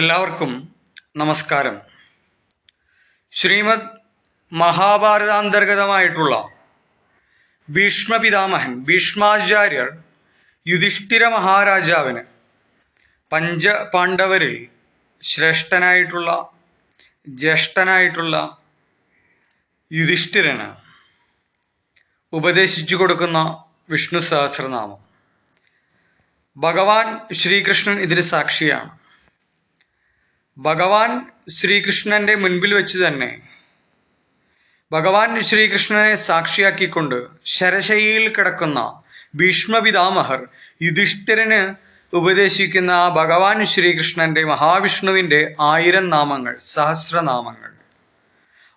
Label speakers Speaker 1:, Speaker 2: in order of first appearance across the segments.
Speaker 1: എല്ലാവർക്കും നമസ്കാരം. ശ്രീമദ് മഹാഭാരതാന്തർഗതമായിട്ടുള്ള ഭീഷ്മപിതാമഹൻ ഭീഷ്മാചാര്യർ യുധിഷ്ഠിര മഹാരാജാവിന് പഞ്ച പാണ്ഡവരിൽ ശ്രേഷ്ഠനായിട്ടുള്ള ജ്യേഷ്ഠനായിട്ടുള്ള യുധിഷ്ഠിരന് ഉപദേശിച്ചു കൊടുക്കുന്ന വിഷ്ണു സഹസ്രനാമം. ഭഗവാൻ ശ്രീകൃഷ്ണൻ ഇതിന് സാക്ഷിയാണ്. ഭഗവാൻ ശ്രീകൃഷ്ണന്റെ മുൻപിൽ വെച്ച് തന്നെ. ഭഗവാൻ ശ്രീകൃഷ്ണനെ സാക്ഷിയാക്കിക്കൊണ്ട് ശരശയിൽ കിടക്കുന്ന ഭീഷ്മപിതാമഹർ യുധിഷ്ഠിരന് ഉപദേശിക്കുന്ന ഭഗവാൻ ശ്രീകൃഷ്ണന്റെ മഹാവിഷ്ണുവിന്റെ ആയിരം നാമങ്ങൾ സഹസ്രനാമങ്ങൾ.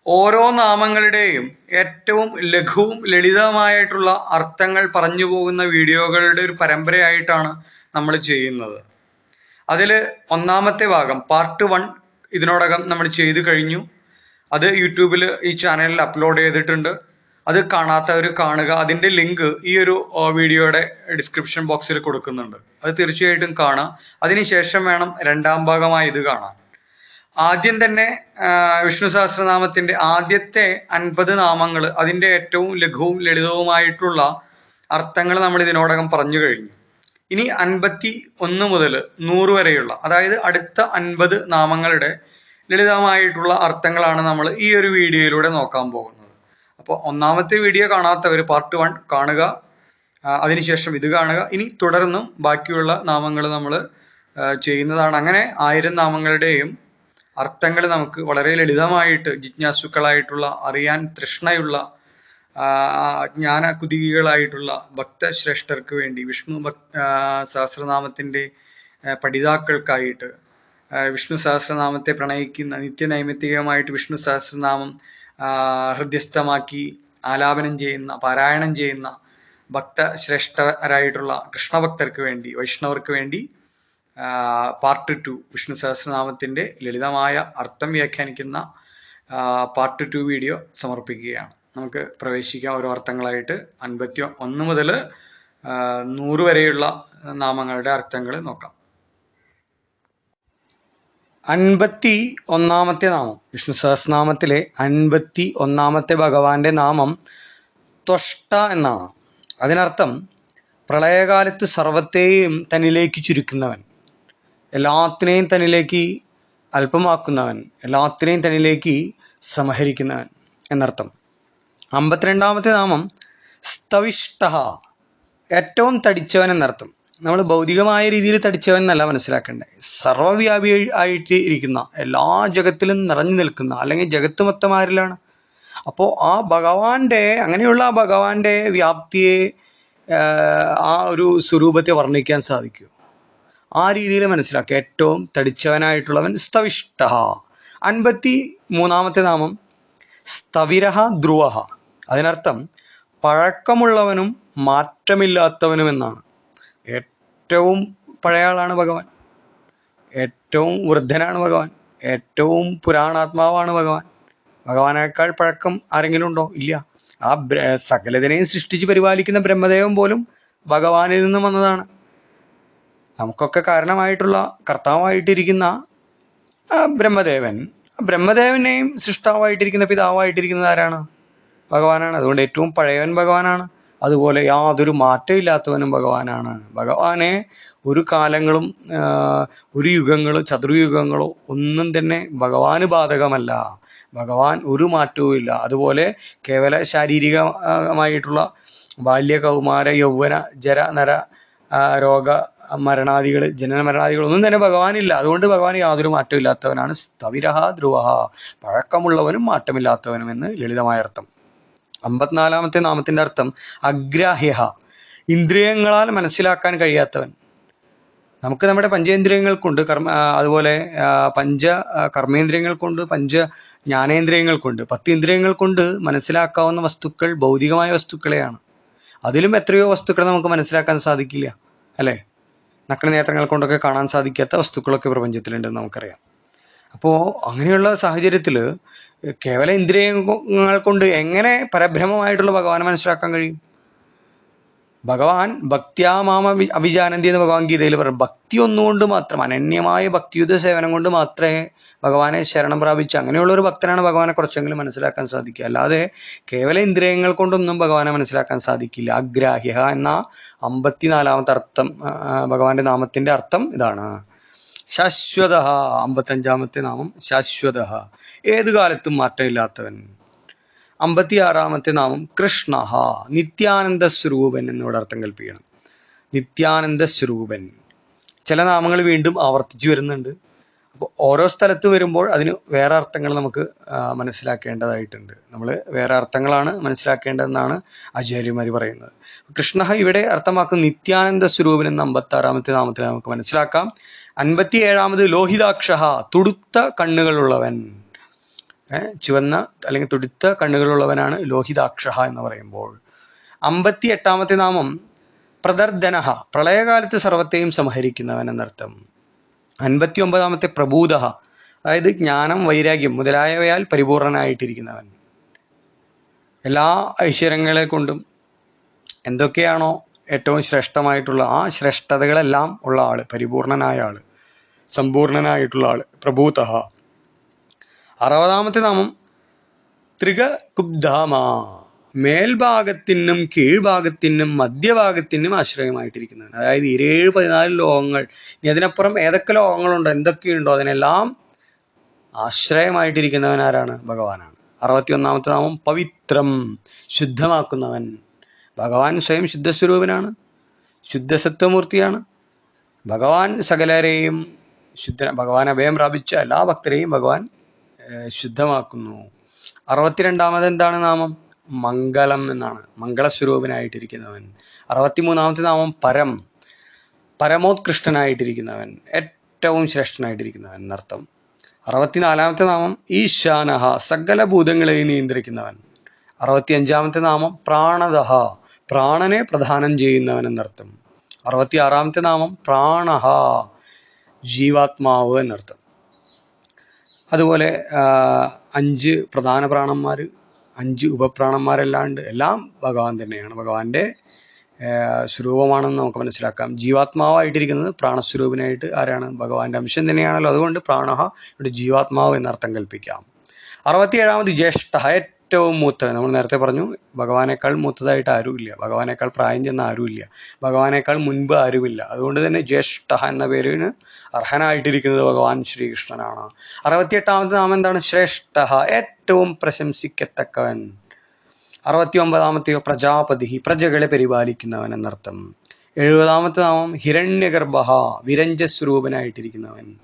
Speaker 1: ഓരോ നാമങ്ങളുടെയും ഏറ്റവും ലഘുവും ലളിതമായിട്ടുള്ള അർത്ഥങ്ങൾ പറഞ്ഞു പോകുന്ന വീഡിയോകളുടെ ഒരു പരമ്പരയായിട്ടാണ് നമ്മൾ ചെയ്യുന്നത്. അതിൽ ഒന്നാമത്തെ ഭാഗം പാർട്ട് വൺ ഇതിനോടകം നമ്മൾ ചെയ്തു കഴിഞ്ഞു. അത് യൂട്യൂബിൽ ഈ ചാനലിൽ അപ്ലോഡ് ചെയ്തിട്ടുണ്ട്. അത് കാണാത്തവർ കാണുക. അതിന്റെ ലിങ്ക് ഈ ഒരു വീഡിയോയുടെ ഡിസ്ക്രിപ്ഷൻ ബോക്സിൽ കൊടുക്കുന്നുണ്ട്. അത് തീർച്ചയായിട്ടും കാണാം. അതിനുശേഷം വേണം രണ്ടാം ഭാഗമായി ഇത് കാണാൻ. ആദ്യം തന്നെ വിഷ്ണു സഹസ്രനാമത്തിന്റെ ആദ്യത്തെ അൻപത് നാമങ്ങൾ അതിന്റെ ഏറ്റവും ലഘുവും ലളിതവുമായിട്ടുള്ള അർത്ഥങ്ങൾ നമ്മൾ ഇതിനോടകം പറഞ്ഞു കഴിഞ്ഞു. ഇനി അൻപത്തി ഒന്ന് മുതൽ നൂറ് വരെയുള്ള അതായത് അടുത്ത അൻപത് നാമങ്ങളുടെ ലളിതമായിട്ടുള്ള അർത്ഥങ്ങളാണ് നമ്മൾ ഈ ഒരു വീഡിയോയിലൂടെ നോക്കാൻ പോകുന്നത്. അപ്പോൾ ഒന്നാമത്തെ വീഡിയോ കാണാത്തവർ പാർട്ട് വൺ കാണുക അതിനുശേഷം ഇത് കാണുക. ഇനി തുടർന്നും ബാക്കിയുള്ള നാമങ്ങൾ നമ്മൾ ചെയ്യുന്നതാണ്. അങ്ങനെ ആയിരം നാമങ്ങളുടെയും അർത്ഥങ്ങൾ നമുക്ക് വളരെ ലളിതമായിട്ട് ജിജ്ഞാസുക്കളായിട്ടുള്ള അറിയാൻ തൃഷ്ണയുള്ള ആ, ജ്ഞാന കുതികികളായിട്ടുള്ള ഭക്തശ്രേഷ്ഠർക്ക് വേണ്ടി വിഷ്ണു ഭക് സഹസ്രനാമത്തിന്റെ പഠിതാക്കൾക്കായിട്ട് വിഷ്ണു സഹസ്രനാമത്തെ പ്രണയിക്കുന്ന നിത്യനൈമിത്തികമായിട്ട് വിഷ്ണു സഹസ്രനാമം ഹൃദ്യസ്ഥമാക്കി ആലാപനം ചെയ്യുന്ന പാരായണം ചെയ്യുന്ന ഭക്തശ്രേഷ്ഠരായിട്ടുള്ള കൃഷ്ണഭക്തർക്ക് വേണ്ടി വൈഷ്ണവർക്ക് വേണ്ടി പാർട്ട് ടു വിഷ്ണു സഹസ്രനാമത്തിന്റെ ലളിതമായ അർത്ഥം വ്യാഖ്യാനിക്കുന്ന പാർട്ട് ടു വീഡിയോ സമർപ്പിക്കുകയാണ്. നമുക്ക് പ്രവേശിക്കാം ഓരോ അർത്ഥങ്ങളായിട്ട്. അൻപത്തി ഒന്ന് മുതൽ നൂറ് വരെയുള്ള നാമങ്ങളുടെ അർത്ഥങ്ങൾ നോക്കാം. അൻപത്തി ഒന്നാമത്തെ നാമം. വിഷ്ണു സഹസ്രനാമത്തിലെ അൻപത്തി ഒന്നാമത്തെ ഭഗവാന്റെ നാമം ത്വഷ്ട എന്നാണ്. അതിനർത്ഥം പ്രളയകാലത്ത് സർവത്തെയും തന്നിലേക്ക് ചുരുക്കുന്നവൻ എല്ലാത്തിനെയും തന്നിലേക്ക് അല്പമാക്കുന്നവൻ എല്ലാത്തിനെയും തന്നിലേക്ക് സമഹരിക്കുന്നവൻ എന്നർത്ഥം. അമ്പത്തിരണ്ടാമത്തെ നാമം സ്തവിഷ്ട ഏറ്റവും തടിച്ചവൻ എന്നർത്ഥം നമ്മൾ ഭൗതികമായ രീതിയിൽ തടിച്ചവൻ എന്നല്ല മനസ്സിലാക്കേണ്ടത് സർവവ്യാപി ആയിട്ട് ഇരിക്കുന്ന എല്ലാ ജഗത്തിലും നിറഞ്ഞു നിൽക്കുന്ന അല്ലെങ്കിൽ ജഗത്ത് മൊത്തം ആരിലാണ്? അപ്പോൾ ആ ഭഗവാന്റെ അങ്ങനെയുള്ള ആ ഭഗവാന്റെ വ്യാപ്തിയെ ആ ഒരു സ്വരൂപത്തെ വർണിക്കാൻ സാധിക്കും. ആ രീതിയിൽ മനസ്സിലാക്കുക ഏറ്റവും തടിച്ചവനായിട്ടുള്ളവൻ സ്തവിഷ്ട അൻപത്തി മൂന്നാമത്തെ നാമം സ്തവിരഹ ധ്രുവ അതിനർത്ഥം പഴക്കമുള്ളവനും മാറ്റമില്ലാത്തവനും എന്നാണ് ഏറ്റവും പഴയ ആളാണ് ഭഗവാൻ. ഏറ്റവും വൃദ്ധനാണ് ഭഗവാൻ. ഏറ്റവും പുരാണാത്മാവാണ് ഭഗവാൻ. ഭഗവാനേക്കാൾ പഴക്കം ആരെങ്കിലും ഉണ്ടോ? ഇല്ല. ആ സകലതിനെയും സൃഷ്ടിച്ച് പരിപാലിക്കുന്ന ബ്രഹ്മദേവൻ പോലും ഭഗവാനിൽ നിന്നും വന്നതാണ്. നമുക്കൊക്കെ കാരണമായിട്ടുള്ള കർത്താവായിട്ടിരിക്കുന്ന ബ്രഹ്മദേവൻ ബ്രഹ്മദേവനെയും സൃഷ്ടാവായിട്ടിരിക്കുന്ന പിതാവായിട്ടിരിക്കുന്നത് ആരാണ്? ഭഗവാനാണ്. അതുകൊണ്ട് ഏറ്റവും പഴയവൻ ഭഗവാനാണ്. അതുപോലെ യാതൊരു മാറ്റമില്ലാത്തവനും ഭഗവാനാണ്. ഭഗവാനെ ഒരു കാലങ്ങളും ഒരു യുഗങ്ങളും ചതുർയുഗങ്ങളോ ഒന്നും തന്നെ ഭഗവാന് ബാധകമല്ല. ഭഗവാൻ ഒരു മാറ്റവും ഇല്ല. അതുപോലെ കേവല ശാരീരികമായിട്ടുള്ള ബാല്യകൗമാര യൗവന ജര നര രോഗ മരണാദികൾ ജനന മരണാദികൾ ഒന്നും തന്നെ ഭഗവാനില്ല. അതുകൊണ്ട് ഭഗവാൻ യാതൊരു മാറ്റമില്ലാത്തവനാണ് സ്ഥവിരഹ ധ്രുവഹ. പഴക്കമുള്ളവനും മാറ്റമില്ലാത്തവനും എന്ന് ലളിതമായ അർത്ഥം. അമ്പത്തിനാലാമത്തെ നാമത്തിന്റെ അർത്ഥം അഗ്രാഹ്യഹ. ഇന്ദ്രിയങ്ങളാൽ മനസ്സിലാക്കാൻ കഴിയാത്തവൻ. നമുക്ക് നമ്മുടെ പഞ്ചേന്ദ്രിയങ്ങൾ കൊണ്ട് കർമ്മ അതുപോലെ പഞ്ച കർമ്മേന്ദ്രിയങ്ങൾ കൊണ്ട് പഞ്ച ജ്ഞാനേന്ദ്രിയങ്ങൾ കൊണ്ട് പത്ത് ഇന്ദ്രിയങ്ങൾ കൊണ്ട് മനസ്സിലാക്കാവുന്ന വസ്തുക്കൾ ഭൗതികമായ വസ്തുക്കളെയാണ്. അതിലും എത്രയോ വസ്തുക്കൾ നമുക്ക് മനസ്സിലാക്കാൻ സാധിക്കില്ല അല്ലേ? നഗ്നനേത്രങ്ങൾ കൊണ്ടൊക്കെ കാണാൻ സാധിക്കാത്ത വസ്തുക്കളൊക്കെ പ്രപഞ്ചത്തിലുണ്ടെന്ന് നമുക്കറിയാം. അപ്പോൾ അങ്ങനെയുള്ള സാഹചര്യത്തിൽ കേവല ഇന്ദ്രിയങ്ങൾ കൊണ്ട് എങ്ങനെ പരബ്രഹ്മമായിട്ടുള്ള ഭഗവാനെ മനസ്സിലാക്കാൻ കഴിയും? ഭഗവാൻ ഭക്ത്യാമാമ അഭി- അഭിജാനന്തി എന്ന് ഭഗവാൻ ഗീതയിൽ പറയും. ഭക്തി ഒന്നുകൊണ്ട് മാത്രം അനന്യമായ ഭക്തിയുത സേവനം കൊണ്ട് മാത്രമേ ഭഗവാനെ ശരണം പ്രാപിച്ച് അങ്ങനെയുള്ള ഒരു ഭക്തനാണ് ഭഗവാനെ കുറച്ചെങ്കിലും മനസ്സിലാക്കാൻ സാധിക്കുക. അല്ലാതെ കേവല ഇന്ദ്രിയങ്ങൾ കൊണ്ടൊന്നും ഭഗവാനെ മനസ്സിലാക്കാൻ സാധിക്കില്ല. അഗ്രാഹ്യ എന്ന അമ്പത്തിനാലാമത്തെ അർത്ഥം ഭഗവാന്റെ നാമത്തിന്റെ അർത്ഥം ഇതാണ്. ശാശ്വത അമ്പത്തഞ്ചാമത്തെ നാമം ശാശ്വത ഏത് കാലത്തും മാറ്റമില്ലാത്തവൻ. അമ്പത്തിയാറാമത്തെ നാമം കൃഷ്ണ നിത്യാനന്ദ സ്വരൂപൻ എന്നിവിടെ അർത്ഥം കൽപ്പിക്കണം നിത്യാനന്ദ സ്വരൂപൻ ചില നാമങ്ങൾ വീണ്ടും ആവർത്തിച്ചു വരുന്നുണ്ട്. അപ്പോൾ ഓരോ സ്ഥലത്ത് വരുമ്പോൾ അതിന് വേറെ അർത്ഥങ്ങൾ നമുക്ക് മനസ്സിലാക്കേണ്ടതായിട്ടുണ്ട്. നമ്മൾ വേറെ അർത്ഥങ്ങളാണ് മനസ്സിലാക്കേണ്ടതെന്നാണ് ആചാര്യന്മാർ പറയുന്നത്. കൃഷ്ണ ഇവിടെ അർത്ഥമാക്കുന്ന നിത്യാനന്ദ സ്വരൂപൻ എന്ന അമ്പത്തി ആറാമത്തെ നാമത്തിൽ നമുക്ക് മനസ്സിലാക്കാം. അൻപത്തി ഏഴാമത് ലോഹിതാക്ഷ തുടുത്ത കണ്ണുകളുള്ളവൻ. ചുവന്ന അല്ലെങ്കിൽ തുടുത്ത കണ്ണുകളുള്ളവനാണ് ലോഹിതാക്ഷ എന്ന് പറയുമ്പോൾ. അമ്പത്തി എട്ടാമത്തെ നാമം പ്രദർദനഹ പ്രളയകാലത്ത് സർവത്തെയും സംഹരിക്കുന്നവൻ എന്നർത്ഥം. അൻപത്തി ഒമ്പതാമത്തെ പ്രബൂത അതായത് ജ്ഞാനം വൈരാഗ്യം മുതലായവയാൽ പരിപൂർണനായിട്ടിരിക്കുന്നവൻ. എല്ലാ ഐശ്വര്യങ്ങളെ കൊണ്ടും എന്തൊക്കെയാണോ ഏറ്റവും ശ്രേഷ്ഠമായിട്ടുള്ള ആ ശ്രേഷ്ഠതകളെല്ലാം ഉള്ള ആൾ പരിപൂർണനായ ആൾ സമ്പൂർണനായിട്ടുള്ള ആൾ പ്രഭൂത അറുപതാമത്തെ നാമം ത്രികകുബ്ധാമ മേൽഭാഗത്തിനും കീഴ്ഭാഗത്തിനും മധ്യഭാഗത്തിനും ആശ്രയമായിട്ടിരിക്കുന്നതാണ്. അതായത് ഇരുപേഴ് പതിനാല് ലോകങ്ങൾ ഇനി അതിനപ്പുറം ഏതൊക്കെ ലോകങ്ങളുണ്ടോ എന്തൊക്കെയുണ്ടോ അതിനെല്ലാം ആശ്രയമായിട്ടിരിക്കുന്നവൻ ആരാണ് ഭഗവാനാണ്. അറുപത്തി ഒന്നാമത്തെ നാമം പവിത്രം ശുദ്ധമാക്കുന്നവൻ. ഭഗവാൻ സ്വയം ശുദ്ധസ്വരൂപനാണ് ശുദ്ധസത്വമൂർത്തിയാണ്. ഭഗവാൻ സകലരെയും ശുദ്ധ ഭഗവാൻ അഭയം പ്രാപിച്ച എല്ലാ ഭക്തരെയും ഭഗവാൻ ശുദ്ധമാക്കുന്നു. അറുപത്തിരണ്ടാമത് എന്താണ് നാമം? മംഗളം എന്നാണ്. മംഗളസ്വരൂപനായിട്ടിരിക്കുന്നവൻ. അറുപത്തിമൂന്നാമത്തെ നാമം പരം. പരമോത്കൃഷ്ടനായിട്ടിരിക്കുന്നവൻ. ഏറ്റവും ശ്രേഷ്ഠനായിട്ടിരിക്കുന്നവൻ എന്നർത്ഥം. അറുപത്തിനാലാമത്തെ നാമം ഈശാനഹ. സകല ഭൂതങ്ങളെയും നിയന്ത്രിക്കുന്നവൻ. അറുപത്തിയഞ്ചാമത്തെ നാമം പ്രാണദഹ. പ്രാണനെ പ്രധാനം ചെയ്യുന്നവൻ എന്നർത്ഥം അറുപത്തിയാറാമത്തെ നാമം പ്രാണഹ ജീവാത്മാവ് എന്നർത്ഥം. അതുപോലെ അഞ്ച് പ്രധാന പ്രാണന്മാർ അഞ്ച് ഉപപ്രാണന്മാരല്ലാണ്ട് എല്ലാം ഭഗവാൻ തന്നെയാണ്. ഭഗവാന്റെ സ്വരൂപമാണെന്ന് നമുക്ക് മനസ്സിലാക്കാം. ജീവാത്മാവായിട്ടിരിക്കുന്നത് പ്രാണസ്വരൂപനായിട്ട് ആരാണ്? ഭഗവാന്റെ അംശം തന്നെയാണല്ലോ. അതുകൊണ്ട് പ്രാണഹ ഇവിടെ ജീവാത്മാവ് എന്നർത്ഥം കൽപ്പിക്കാം. അറുപത്തിയേഴാമത് ജ്യേഷ്ഠ ഏറ്റവും മൂത്തത്. നമ്മൾ നേരത്തെ പറഞ്ഞു ഭഗവാനേക്കാൾ മൂത്തതായിട്ട് ആരുമില്ല. ഭഗവാനേക്കാൾ പ്രായം ചെന്ന ആരുമില്ല. ഭഗവാനേക്കാൾ മുൻപ് ആരുമില്ല. അതുകൊണ്ട് തന്നെ ജ്യേഷ്ഠ എന്ന പേരിന് അർഹനായിട്ടിരിക്കുന്നത് ഭഗവാൻ ശ്രീകൃഷ്ണനാണ്. അറുപത്തിയെട്ടാമത്തെ നാമം എന്താണ്? ശ്രേഷ്ഠ. ഏറ്റവും പ്രശംസിക്കത്തക്കവൻ. അറുപത്തി ഒമ്പതാമത്തെ പ്രജാപതി പ്രജകളെ പരിപാലിക്കുന്നവൻ എന്നർത്ഥം. എഴുപതാമത്തെ നാമം ഹിരണ്യഗർഭ വിരഞ്ജസ്വരൂപനായിട്ടിരിക്കുന്നവൻ.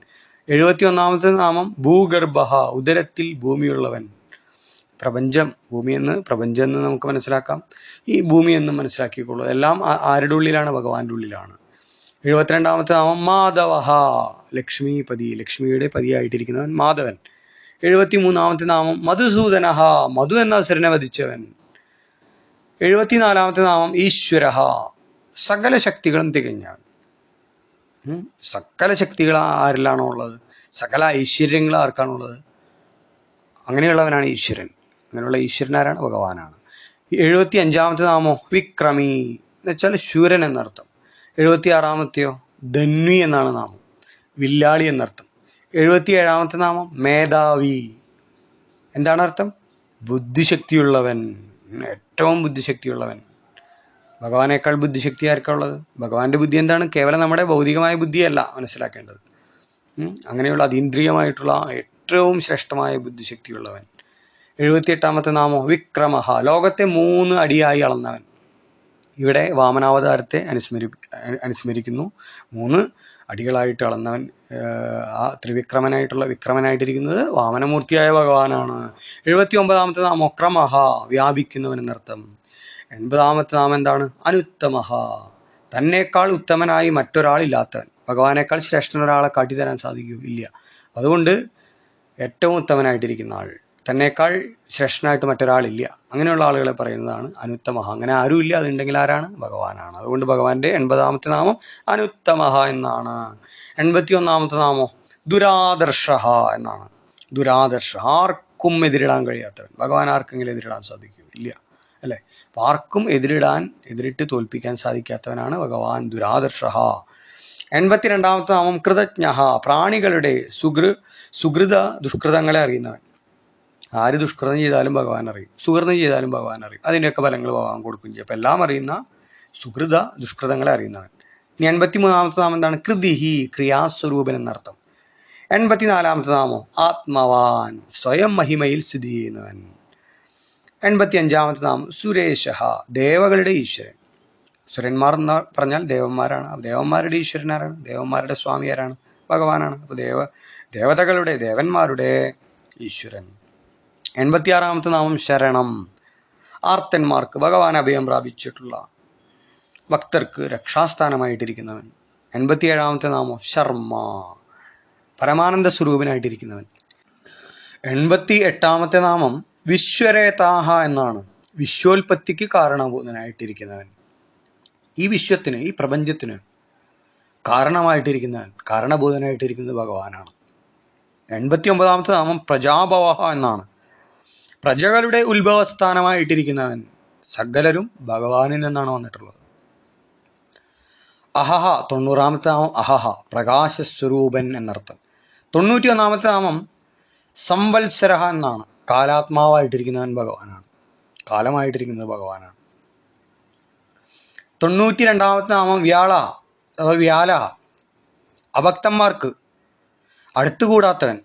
Speaker 1: എഴുപത്തി ഒന്നാമത്തെ നാമം ഭൂഗർഭ ഉദരത്തിൽ ഭൂമിയുള്ളവൻ. പ്രപഞ്ചം ഭൂമി എന്ന് പ്രപഞ്ചം എന്ന് നമുക്ക് മനസ്സിലാക്കാം. ഈ ഭൂമി എന്നും മനസ്സിലാക്കിക്കോളൂ എല്ലാം ആരുടെ ഉള്ളിലാണ്? ഭഗവാന്റെ ഉള്ളിലാണ്. എഴുപത്തിരണ്ടാമത്തെ നാമം മാധവഹ. ലക്ഷ്മിപതി ലക്ഷ്മിയുടെ പതിയായിട്ടിരിക്കുന്നവൻ മാധവൻ. എഴുപത്തി മൂന്നാമത്തെ നാമം മധുസൂദനഹ. മധു എന്ന അസുരനെ വധിച്ചവൻ. എഴുപത്തിനാലാമത്തെ നാമം ഈശ്വരഹ. സകല ശക്തികളും തികഞ്ഞവൻ. ഉം. സകല ശക്തികൾ ആരിലാണോ ഉള്ളത് സകല ഐശ്വര്യങ്ങൾ ആർക്കാണുള്ളത് അങ്ങനെയുള്ളവനാണ് ഈശ്വരൻ. അങ്ങനെയുള്ള ഈശ്വരൻ ആരാണ് ഭഗവാനാണ്. എഴുപത്തി അഞ്ചാമത്തെ നാമോ വിക്രമി എന്ന് വെച്ചാൽ ശൂരൻ എന്നർത്ഥം. എഴുപത്തി ആറാമത്തെയോ ധന്വി എന്നാണ് നാമം. വില്ലാളി എന്നർത്ഥം. എഴുപത്തി ഏഴാമത്തെ നാമം മേധാവി. എന്താണ് അർത്ഥം? ബുദ്ധിശക്തിയുള്ളവൻ. ഏറ്റവും ബുദ്ധിശക്തിയുള്ളവൻ. ഭഗവാനേക്കാൾ ബുദ്ധിശക്തി ആർക്കുള്ളത് ഭഗവാന്റെ ബുദ്ധി എന്താണ്? കേവലം നമ്മുടെ ഭൗതികമായ ബുദ്ധിയല്ല മനസ്സിലാക്കേണ്ടത്. അങ്ങനെയുള്ള അതീന്ദ്രിയമായിട്ടുള്ള ഏറ്റവും ശ്രേഷ്ഠമായ ബുദ്ധിശക്തിയുള്ളവൻ. എഴുപത്തിയെട്ടാമത്തെ നാമോ വിക്രമഹ. ലോകത്തെ മൂന്ന് അടിയായി അളന്നവൻ. ഇവിടെ വാമനാവതാരത്തെ അനുസ്മരി അനുസ്മരിക്കുന്നു. മൂന്ന് അടികളായിട്ട് അളന്നവൻ ആ ത്രിവിക്രമനായിട്ടുള്ള വിക്രമനായിട്ടിരിക്കുന്നത് വാമനമൂർത്തിയായ ഭഗവാനാണ്. എഴുപത്തി ഒമ്പതാമത്തെ നാമോ ക്രമഹ വ്യാപിക്കുന്നവൻ എന്നർത്ഥം. എൺപതാമത്തെ നാമം എന്താണ്? അനുത്തമഹ. തന്നേക്കാൾ ഉത്തമനായി മറ്റൊരാളില്ലാത്തവൻ ഭഗവാനേക്കാൾ ശ്രേഷ്ഠൻ ഒരാളെ കാട്ടിത്തരാൻ സാധിക്കൂ ഇല്ല. അതുകൊണ്ട് ഏറ്റവും ഉത്തമനായിട്ടിരിക്കുന്ന ആൾ. തന്നേക്കാൾ ശ്രേഷ്ഠനായിട്ട് മറ്റൊരാളില്ല. അങ്ങനെയുള്ള ആളുകളെ പറയുന്നതാണ് അനുത്തമഹ. അങ്ങനെ ആരുമില്ല. അതുണ്ടെങ്കിൽ ആരാണ്? ഭഗവാനാണ്. അതുകൊണ്ട് ഭഗവാന്റെ എൺപതാമത്തെ നാമം അനുത്തമഹ എന്നാണ്. എൺപത്തി ഒന്നാമത്തെ നാമോ ദുരാദർശ എന്നാണ്. ദുരാദർശ ആർക്കും എതിരിടാൻ കഴിയാത്തവൻ. ഭഗവാൻ ആർക്കെങ്കിലും എതിരിടാൻ സാധിക്കും ഇല്ല. അല്ലെ? ആർക്കും എതിരിടാൻ എതിരിട്ട് തോൽപ്പിക്കാൻ സാധിക്കാത്തവനാണ് ഭഗവാൻ ദുരാദർശ എൺപത്തിരണ്ടാമത്തെ നാമം കൃതജ്ഞ പ്രാണികളുടെ സുഗൃ സുഹൃത ദുഷ്കൃതങ്ങളെ അറിയുന്നവൻ. ആര് ദുഷ്കൃതം ചെയ്താലും ഭഗവാൻ അറിയും സുഹൃതം ചെയ്താലും ഭഗവാൻ അറിയും. അതിന്റെയൊക്കെ ഫലങ്ങൾ ഭഗവാൻ കൊടുക്കും ചെയ്യും. അപ്പം എല്ലാം അറിയുന്ന സുഹൃത ദുഷ്കൃതങ്ങളെ അറിയുന്നവൻ. ഇനി എൺപത്തിമൂന്നാമത്തെ നാമം എന്താണ്? കൃതിഹി ക്രിയാസ്വരൂപൻ എന്നർത്ഥം. എൺപത്തിനാലാമത്തെ നാമം ആത്മവാൻ സ്വയം മഹിമയിൽ സ്ഥിതി ചെയ്യുന്നവൻ. എൺപത്തി അഞ്ചാമത്തെ നാമം സുരേശ ദേവകളുടെ ഈശ്വരൻ. സുരന്മാർ എന്ന് പറഞ്ഞാൽ ദേവന്മാരാണ്. ദേവന്മാരുടെ ഈശ്വരൻ ആരാണ്? ദേവന്മാരുടെ സ്വാമി ആരാണ്? ഭഗവാനാണ്. അപ്പോൾ ദേവ ദേവതകളുടെ ദേവന്മാരുടെ ഈശ്വരൻ. എൺപത്തിയാറാമത്തെ നാമം ശരണം. ആർത്തന്മാർക്ക് ഭഗവാൻ അഭയം പ്രാപിച്ചിട്ടുള്ള ഭക്തർക്ക് രക്ഷാസ്ഥാനമായിട്ടിരിക്കുന്നവൻ. എൺപത്തിയേഴാമത്തെ നാമം ശർമ്മ. പരമാനന്ദ സ്വരൂപനായിട്ടിരിക്കുന്നവൻ. എൺപത്തി എട്ടാമത്തെ നാമം വിശ്വരേതാഹ എന്നാണ്. വിശ്വോൽപത്തിക്ക് കാരണഭൂതനായിട്ടിരിക്കുന്നവൻ ഈ വിശ്വത്തിന് ഈ പ്രപഞ്ചത്തിന് കാരണമായിട്ടിരിക്കുന്നവൻ കാരണഭൂതനായിട്ടിരിക്കുന്നത് ഭഗവാനാണ്. എൺപത്തി ഒമ്പതാമത്തെ നാമം പ്രജാഭവഹ എന്നാണ്. പ്രജകളുടെ ഉത്ഭവസ്ഥാനമായിട്ടിരിക്കുന്നവൻ സകലരും ഭഗവാനിൽ നിന്നാണ് വന്നിട്ടുള്ളത്. അഹഹ തൊണ്ണൂറാമത്തെ നാമം അഹഹ പ്രകാശസ്വരൂപൻ എന്നർത്ഥം. തൊണ്ണൂറ്റി ഒന്നാമത്തെ നാമം സംവത്സരഹ എന്നാണ്. കാലാത്മാവായിട്ടിരിക്കുന്നവൻ ഭഗവാനാണ്. കാലമായിട്ടിരിക്കുന്നത് ഭഗവാനാണ്. തൊണ്ണൂറ്റി രണ്ടാമത്തെ നാമം വ്യാള വ്യാല അഭക്തന്മാർക്ക് അടുത്തുകൂടാത്തവൻ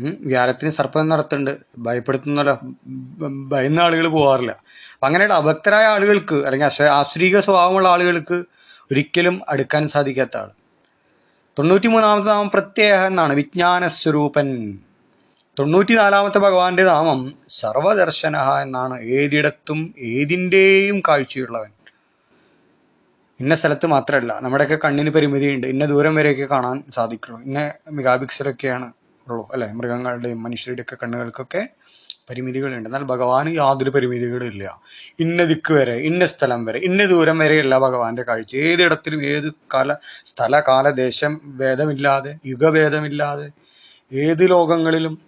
Speaker 1: ഉം, സർപ്പം സർപ്പം നടത്തുന്നുണ്ട്. ഭയപ്പെടുത്തുന്നല്ലോ. ഭയന്ന ആളുകൾ പോവാറില്ല. അപ്പൊ അങ്ങനെയുള്ള അഭക്തരായ ആളുകൾക്ക് അല്ലെങ്കിൽ ആശ്രീക സ്വഭാവമുള്ള ആളുകൾക്ക് ഒരിക്കലും അടുക്കാൻ സാധിക്കാത്ത ആൾ തൊണ്ണൂറ്റി മൂന്നാമത്തെ നാമം പ്രത്യേക എന്നാണ്. വിജ്ഞാന സ്വരൂപൻ തൊണ്ണൂറ്റിനാലാമത്തെ ഭഗവാന്റെ നാമം സർവദർശന എന്നാണ്. ഏതിടത്തും ഏതിന്റെയും കാഴ്ചയുള്ളവൻ. ഇന്ന സ്ഥലത്ത് മാത്രമല്ല നമ്മുടെയൊക്കെ കണ്ണിന് പരിമിതിയുണ്ട്. ഇന്ന ദൂരം വരെയൊക്കെ കാണാൻ സാധിക്കുള്ളൂ. ഇന്ന മെഗാപിക്സലൊക്കെയാണ് ഉള്ളൂ അല്ലെ? മൃഗങ്ങളുടെയും മനുഷ്യരുടെയൊക്കെ കണ്ണുകൾക്കൊക്കെ പരിമിതികളുണ്ട്. എന്നാൽ ഭഗവാന് യാതൊരു പരിമിതികളും ഇല്ല. ഇന്ന ദിക്ക് വരെ ഇന്ന സ്ഥലം വരെ ഇന്ന ദൂരം വരെയല്ല ഭഗവാന്റെ കാഴ്ച. ഏതിടത്തിലും ഏത് കാല സ്ഥല കാല ദേശം ഭേദമില്ലാതെ യുഗഭേദമില്ലാതെ ഏത് ലോകങ്ങളിലും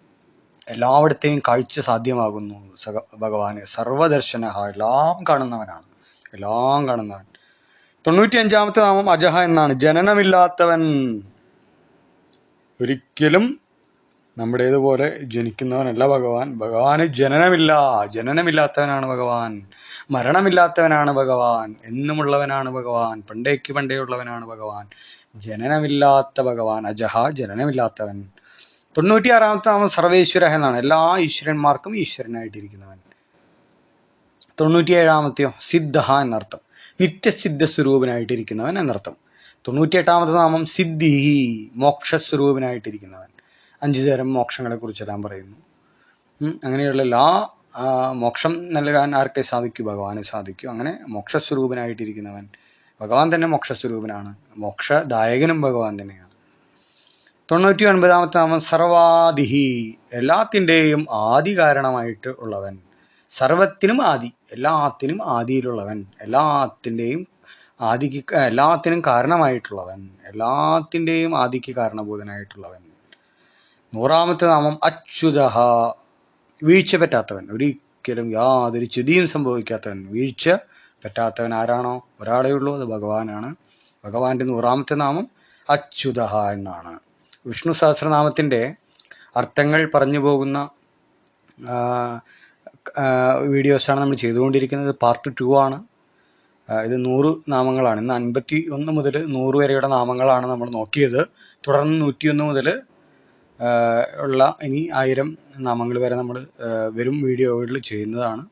Speaker 1: എല്ലായിടത്തെയും കാഴ്ച സാധ്യമാകുന്നു ഭഗവാന്. സർവദർശന എല്ലാം കാണുന്നവനാണ്. എല്ലാം കാണുന്നവൻ. തൊണ്ണൂറ്റി അഞ്ചാമത്തെ നാമം അജഹ എന്നാണ്. ജനനമില്ലാത്തവൻ ഒരിക്കലും നമ്മുടേതുപോലെ ജനിക്കുന്നവനല്ല ഭഗവാൻ. ഭഗവാന് ജനനമില്ല. ജനനമില്ലാത്തവനാണ് ഭഗവാൻ. മരണമില്ലാത്തവനാണ് ഭഗവാൻ. എന്നുമുള്ളവനാണ് ഭഗവാൻ. പണ്ടേക്ക് പണ്ടേ ഉള്ളവനാണ് ഭഗവാൻ. ജനനമില്ലാത്ത ഭഗവാൻ. അജഹ ജനനമില്ലാത്തവൻ. തൊണ്ണൂറ്റിയാറാമത്തെ നാമം സർവേശ്വര എന്നാണ്. എല്ലാ ഈശ്വരന്മാർക്കും ഈശ്വരനായിട്ടിരിക്കുന്നവൻ. തൊണ്ണൂറ്റിയേഴാമത്തെയോ? സിദ്ധ എന്നർത്ഥം. നിത്യസിദ്ധ സ്വരൂപനായിട്ടിരിക്കുന്നവൻ എന്നർത്ഥം. തൊണ്ണൂറ്റിയെട്ടാമത്തെ നാമം സിദ്ധി മോക്ഷസ്വരൂപനായിട്ടിരിക്കുന്നവൻ. അഞ്ചു തരം മോക്ഷങ്ങളെ കുറിച്ചെല്ലാം പറയുന്നു. അങ്ങനെയുള്ള എല്ലാ മോക്ഷം നൽകാൻ ആർക്കെ സാധിക്കൂ? ഭഗവാനെ സാധിക്കൂ. അങ്ങനെ മോക്ഷസ്വരൂപനായിട്ടിരിക്കുന്നവൻ ഭഗവാൻ തന്നെ മോക്ഷസ്വരൂപനാണ്. മോക്ഷദായകനും ഭഗവാൻ തന്നെയാണ്. തൊണ്ണൂറ്റി ഒൻപതാമത്തെ നാമം സർവാദിഹി. എല്ലാത്തിന്റെയും ആദി കാരണമായിട്ട് ഉള്ളവൻ സർവത്തിനും ആദി എല്ലാത്തിനും ആദിയിലുള്ളവൻ എല്ലാത്തിന്റെയും ആദിക്ക് എല്ലാത്തിനും കാരണമായിട്ടുള്ളവൻ എല്ലാത്തിന്റെയും ആദിക്ക് കാരണഭൂതനായിട്ടുള്ളവൻ നൂറാമത്തെ നാമം അച്യുത വീഴ്ച പറ്റാത്തവൻ. ഒരിക്കലും യാതൊരു ചുതിയും സംഭവിക്കാത്തവൻ. വീഴ്ച പറ്റാത്തവൻ ആരാണോ? ഒരാളേ ഉള്ളൂ. അത് ഭഗവാനാണ്. ഭഗവാന്റെ നൂറാമത്തെ നാമം അച്യുത എന്നാണ്. വിഷ്ണു സഹസ്രനാമത്തിന്റെ അർത്ഥങ്ങൾ പറഞ്ഞു പോകുന്ന വീഡിയോസാണ് നമ്മൾ ചെയ്തുകൊണ്ടിരിക്കുന്നത്. പാർട്ട് ടു ആണ്. ഇത് നൂറ് നാമങ്ങളാണ്. ഇന്ന് അൻപത്തി ഒന്ന് മുതൽ നൂറ് വരെയുള്ള നാമങ്ങളാണ് നമ്മൾ നോക്കിയത്. തുടർന്ന് നൂറ്റിയൊന്ന് മുതൽ ഉള്ള ഇനി ആയിരം നാമങ്ങൾ വരെ നമ്മൾ വരും വീഡിയോകളിൽ ചെയ്യുന്നതാണ്.